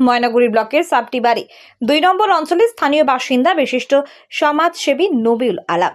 ময়নাগুড়ি ব্লকের সাবটি বাড়ি দুই নম্বর অঞ্চলে স্থানীয় বাসিন্দা বিশিষ্ট সমাজসেবী নবিউল আলাম।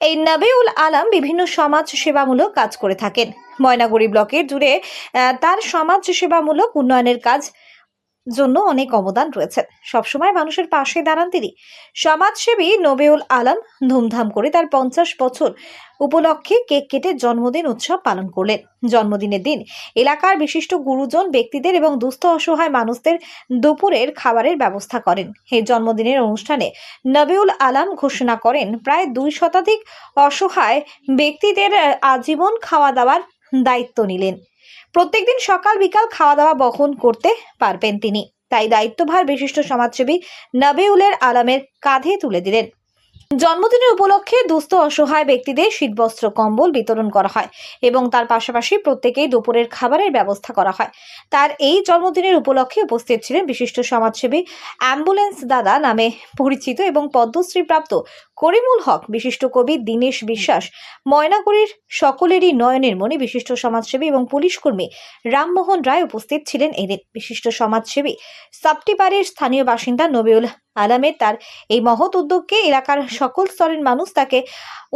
এই নবিউল আলাম বিভিন্ন সমাজ সেবামূলক কাজ করে থাকেন। ময়নাগুড়ি ব্লকের জুড়ে তার সমাজ সেবামূলক উন্নয়নের কাজ জন্য অনেক অবদান রয়েছে। সবসময় মানুষের পাশে দাঁড়ান তিনি। সমাজসেবী নবেউল আলম ধুমধাম করে তার পঞ্চাশ বছর উপলক্ষে কেক কেটে জন্মদিন উৎসব পালন করলেন। জন্মদিনের দিন এলাকার বিশিষ্ট গুরুজন ব্যক্তিদের এবং দুস্থ অসহায় মানুষদের দুপুরের খাবারের ব্যবস্থা করেন। এই জন্মদিনের অনুষ্ঠানে নবিউল আলম ঘোষণা করেন, প্রায় দুই শতাধিক অসহায় ব্যক্তিদের আজীবন খাওয়া দাওয়ার দায়িত্ব নিলেন। প্রত্যেকদিন সকাল, বিকাল খাওয়া দাওয়া বহন করতে পারবেন তিনি। তাই দায়িত্বভার বিশিষ্ট সমাজসেবী নবিউলের আলমের কাঁধে তুলে দিলেন। জন্মদিনের উপলক্ষে দুস্থ অসহায় ব্যক্তিদের শীতবস্ত্র, কম্বল বিতরণ করা হয় এবং তার পাশাপাশি প্রত্যেকেই দুপুরের খাবারের ব্যবস্থা করা হয়। তার এই জন্মদিনের উপলক্ষে উপস্থিত ছিলেন বিশিষ্ট সমাজসেবী অ্যাম্বুলেন্স দাদা নামে পরিচিত এবং পদ্মশ্রী প্রাপ্ত করিমুল হক, বিশিষ্ট কবি দীনেশ বিশ্বাস, ময়নাগুড়ির সকলেরই নয়নের মনে বিশিষ্ট সমাজসেবী এবং পুলিশ কর্মী রামমোহন রায় উপস্থিত ছিলেন এদিন। বিশিষ্ট সমাজসেবী, সাপটিপাড়ের স্থানীয় বাসিন্দা নবিউল আলামের তার এই মহৎ উদ্যোগকে এলাকার সকল স্তরের মানুষ তাকে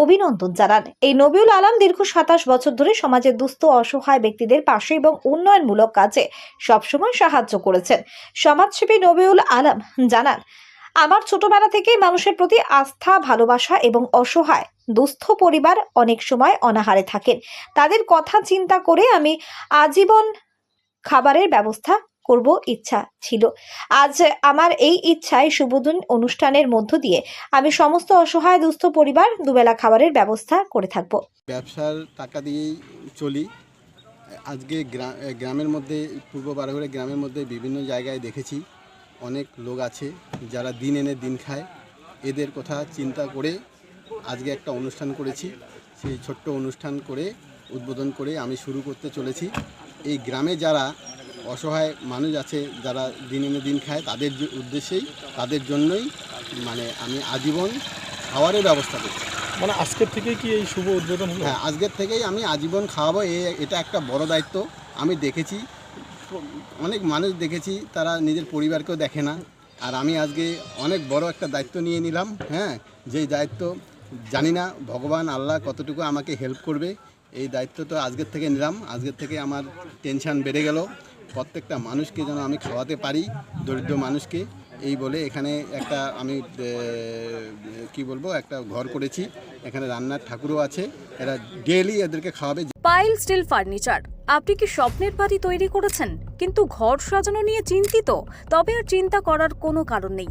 অভিনন্দন জানান। এই নবিউল আলাম দীর্ঘ সাতাশ বছর ধরে সমাজের দুস্থ, অসহায় ব্যক্তিদের পাশে এবং উন্নয়নমূলক কাজে সবসময় সাহায্য করেছেন। সমাজসেবী নবিউল আলাম জানান, আমার ছোটবেলা থেকেই মানুষের প্রতি আস্থা, ভালোবাসা এবং অসহায়, দুস্থ পরিবার অনেক সময় অনাহারে থাকেন। তাদের কথা চিন্তা করে আমি আজীবন খাবারের ব্যবস্থা করব ইচ্ছা ছিল। আজ আমার এই ইচ্ছায় শুভদিন অনুষ্ঠানের মধ্য দিয়ে আমি সমস্ত অসহায় দুস্থ পরিবার দুবেলা খাবারের ব্যবস্থা করে থাকব। ব্যবসার টাকা দিয়েই চলি। আজকে গ্রা- গ্রামের মধ্যে, পূর্ব বারোঘরে গ্রামের মধ্যে বিভিন্ন জায়গায় দেখেছি। অনেক লোক আছে যারা দিন এনে দিন খায়। এদের কথা চিন্তা করে আজকে একটা অনুষ্ঠান করেছি। সেই ছোট্ট অনুষ্ঠান করে উদ্বোধন করে আমি শুরু করতে চলেছি। এই গ্রামে যারা অসহায় মানুষ আছে যারা দিন এনে দিন খায় তাদের যে উদ্দেশ্যেই তাদের জন্যই মানে আমি আজীবন খাওয়ারের ব্যবস্থা করছি। মানে আজকের থেকে কি এই শুভ উদ্বোধন হলো? হ্যাঁ আজকের থেকেই আমি আজীবন খাওয়াবো। এ এটা একটা বড় দায়িত্ব। আমি দেখেছি অনেক মানুষ দেখেছি তারা নিজের পরিবারকেও দেখে না। আর আমি আজকে অনেক বড় একটা দায়িত্ব নিয়ে নিলাম হ্যাঁ? যেই দায়িত্ব জানি না ভগবান আল্লাহ কতটুকু আমাকে হেল্প করবে। এই দায়িত্ব তো আজকের থেকে নিলাম। আজকের থেকে আমার টেনশান বেড়ে গেল। প্রত্যেকটা মানুষকে যেন আমি খাওয়াতে পারি, দরিদ্র মানুষকে। এই বলে এখানে একটা আমি কি বলব, একটা ঘর করেছি। এখানে রান্নার ঠাকুরও আছে। এরা ডেলি এদেরকে খাওয়াবে। পাইল স্টিল ফার্নিচার। আপনি কি স্বপ্নের বাড়ি তৈরি করেছেন? কিন্তু ঘর সাজানো নিয়ে চিন্তিত। তবে আর চিন্তা করার কোনো কারণ নেই।